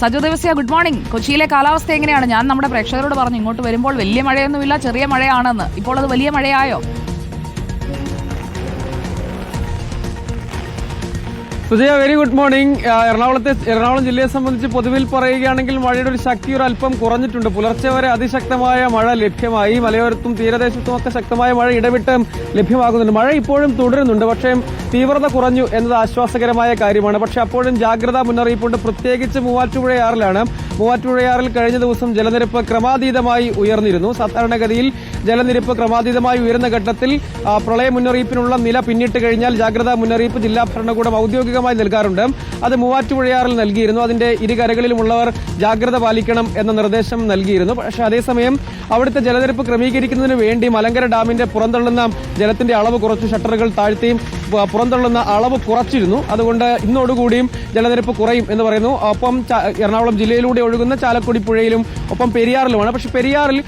Saju Devasya good morning കൊച്ചിയിലെ കാലാവസ്ഥ എങ്ങനെയാണ്? ഞാൻ നമ്മുടെ പ്രേക്ഷകരോട് പറഞ്ഞു ഇങ്ങോട്ട് വരുമ്പോൾ വലിയ മഴയൊന്നുമില്ല ചെറിയ മഴയാണെന്ന്. ഇപ്പോൾ അത് വലിയ മഴയായോ? സുജയ വെരി ഗുഡ് മോർണിംഗ് എറണാകുളത്തെ എറണാകുളം ജില്ലയെ സംബന്ധിച്ച് പൊതുവിൽ പറയുകയാണെങ്കിൽ മഴയുടെ ഒരു ശക്തി ഒരു അല്പം കുറഞ്ഞിട്ടുണ്ട്. പുലർച്ചെ വരെ അതിശക്തമായ മഴ ലഭ്യമായി. മലയോരത്തും തീരദേശത്തും ഒക്കെ ശക്തമായ മഴ ഇടവിട്ട് ലഭ്യമാകുന്നുണ്ട്. മഴ ഇപ്പോഴും തുടരുന്നുണ്ട്. പക്ഷേ തീവ്രത കുറഞ്ഞു എന്നത് ആശ്വാസകരമായ കാര്യമാണ്. പക്ഷേ അപ്പോഴും ജാഗ്രതാ മുന്നറിയിപ്പുണ്ട്. പ്രത്യേകിച്ച് മൂവാറ്റുപുഴയാറിലാണ്. മൂവാറ്റുപുഴയാറിൽ കഴിഞ്ഞ ദിവസം ജലനിരപ്പ് ക്രമാതീതമായി ഉയർന്നിരുന്നു. സാധാരണഗതിയിൽ ജലനിരപ്പ് ക്രമാതീതമായി ഉയർന്ന ഘട്ടത്തിൽ പ്രളയ മുന്നറിയിപ്പിനുള്ള നില പിന്നിട്ട് കഴിഞ്ഞാൽ ജാഗ്രതാ മുന്നറിയിപ്പ് ജില്ലാ ഭരണകൂടം ഔദ്യോഗികമായി നൽകാറുണ്ട്. അത് മൂവാറ്റുപുഴയാറിൽ നൽകിയിരുന്നു. അതിന്റെ ഇരുകരകളിലുമുള്ളവർ ജാഗ്രത പാലിക്കണം എന്ന നിർദ്ദേശം നൽകിയിരുന്നു. പക്ഷെ അതേസമയം അവിടുത്തെ ജലനിരപ്പ് ക്രമീകരിക്കുന്നതിന് വേണ്ടി മലങ്കര ഡാമിന്റെ പുറന്തള്ളുന്ന ജലത്തിന്റെ അളവ് കുറച്ച് ഷട്ടറുകൾ താഴ്ത്തി പു- പുറന്തള്ളുന്ന അളവ് കുറച്ചിരുന്നു. അതുകൊണ്ട് ഇന്നോടുകൂടിയും ജലനിരപ്പ് കുറയും എന്ന് പറയുന്നു. ഒപ്പം എറണാകുളം ജില്ലയിലൂടെ ഒഴുകുന്ന ചാലക്കുടി പുഴയിലും ഒപ്പം പെരിയാറിലുമാണ്. പക്ഷെ പെരിയാറിൽ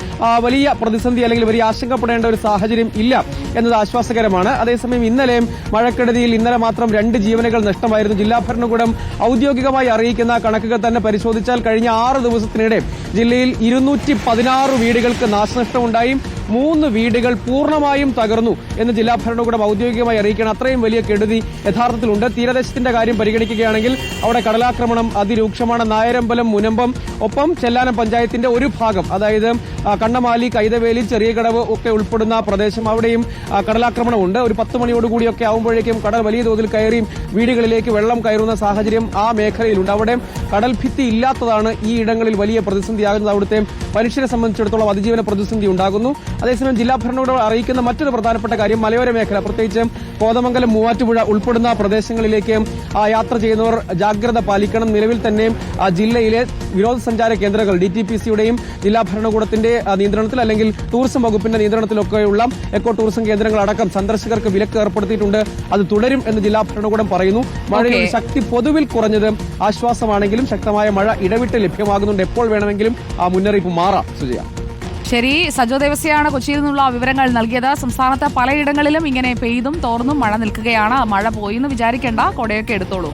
വലിയ പ്രതിസന്ധി അല്ലെങ്കിൽ വലിയ ആശങ്കപ്പെടേണ്ട ഒരു സാഹചര്യം ഇല്ല എന്നത് ആശ്വാസകരമാണ്. അതേസമയം ഇന്നലെയും മഴക്കെടുതിയിൽ ഇന്നലെ മാത്രം രണ്ട് ജീവനുകൾ നഷ്ടമായിരുന്നു. ജില്ലാ ഭരണകൂടം ഔദ്യോഗികമായി അറിയിക്കുന്ന കണക്കുകൾ തന്നെ പരിശോധിച്ചാൽ കഴിഞ്ഞ ആറ് ദിവസത്തിനിടെ ജില്ലയിൽ ഇരുന്നൂറ്റി പതിനാറ് വീടുകൾക്ക് നാശനഷ്ടമുണ്ടായി. മൂന്ന് വീടുകൾ പൂർണമായും തകർന്നു എന്ന് ജില്ലാ ഭരണകൂടം ഔദ്യോഗികമായി അറിയിക്കണം അത്രയും വലിയ കെടുതി യഥാർത്ഥത്തിലുണ്ട്. തീരദേശത്തിന്റെ കാര്യം പരിഗണിക്കുകയാണെങ്കിൽ അവിടെ കടലാക്രമണം അതിരൂക്ഷമാണ്. നായരമ്പലം മുനമ്പം ഒപ്പം ചെല്ലാനം പഞ്ചായത്തിന്റെ ഒരു ഭാഗം അതായത് കണ്ണമാലി കൈതവേലി ചെറിയ കടവ് ഒക്കെ ഉൾപ്പെടുന്ന പ്രദേശം. അവിടെയും കടലാക്രമണം കടലാക്രമണമുണ്ട്. ഒരു പത്ത് മണിയോടുകൂടിയൊക്കെ ആവുമ്പോഴേക്കും കടൽ വലിയ തോതിൽ കയറിയും വീടുകളിലേക്ക് വെള്ളം കയറുന്ന സാഹചര്യം ആ മേഖലയിലുണ്ട്. അവിടെ കടൽ ഭിത്തി ഇല്ലാത്തതാണ് ഈ ഇടങ്ങളിൽ വലിയ പ്രതിസന്ധിയാകുന്നത്. അവിടുത്തെ മനുഷ്യരെ സംബന്ധിച്ചിടത്തോളം അതിജീവന പ്രതിസന്ധി ഉണ്ടാകുന്നു. അതേസമയം ജില്ലാ ഭരണകൂടം അറിയിക്കുന്ന മറ്റൊരു പ്രധാനപ്പെട്ട കാര്യം മലയോര മേഖല. പ്രത്യേകിച്ച് കോതമംഗലം മൂവാറ്റുപുഴ ഉൾപ്പെടുന്ന പ്രദേശങ്ങളിലേക്ക് യാത്ര ചെയ്യുന്നവർ ജാഗ്രത പാലിക്കണം. നിലവിൽ തന്നെ ജില്ലയിലെ വിനോദസഞ്ചാര കേന്ദ്രങ്ങൾ ഡി ടി പി സിയുടെയും ജില്ലാ ഭരണകൂടത്തിന്റെ നിയന്ത്രണത്തിൽ അല്ലെങ്കിൽ ടൂറിസം വകുപ്പിന്റെ നിയന്ത്രണത്തിലൊക്കെയുള്ള എക്കോ ടൂറിസം കേന്ദ്രങ്ങൾ അടക്കം സന്ദർശകർക്ക് വിലക്ക് ഏർപ്പെടുത്തിയിട്ടുണ്ട്. അത് തുടരും എന്ന് ജില്ലാ ഭരണകൂടം പറയുന്നു. മഴയുടെ ശക്തി പൊതുവിൽ കുറഞ്ഞത് ആശ്വാസമാണെങ്കിലും ശക്തമായ മഴ ഇടവിട്ട് ലഭ്യമാകുന്നുണ്ട്. എപ്പോൾ വേണമെങ്കിലും ആ മുന്നറിയിപ്പ് മാറാം. സുജയ. ശരി സജോ ദേവസ്യാണ് കൊച്ചിയിൽ നിന്നുള്ള വിവരങ്ങൾ നൽകിയത്. സംസ്ഥാനത്ത് പലയിടങ്ങളിലും ഇങ്ങനെ പെയ്തും തോർന്നും മഴ നിൽക്കുകയാണ്. മഴ പോയി എന്ന് വിചാരിക്കേണ്ട. കൊടയൊക്കെ എടുത്തോളൂ.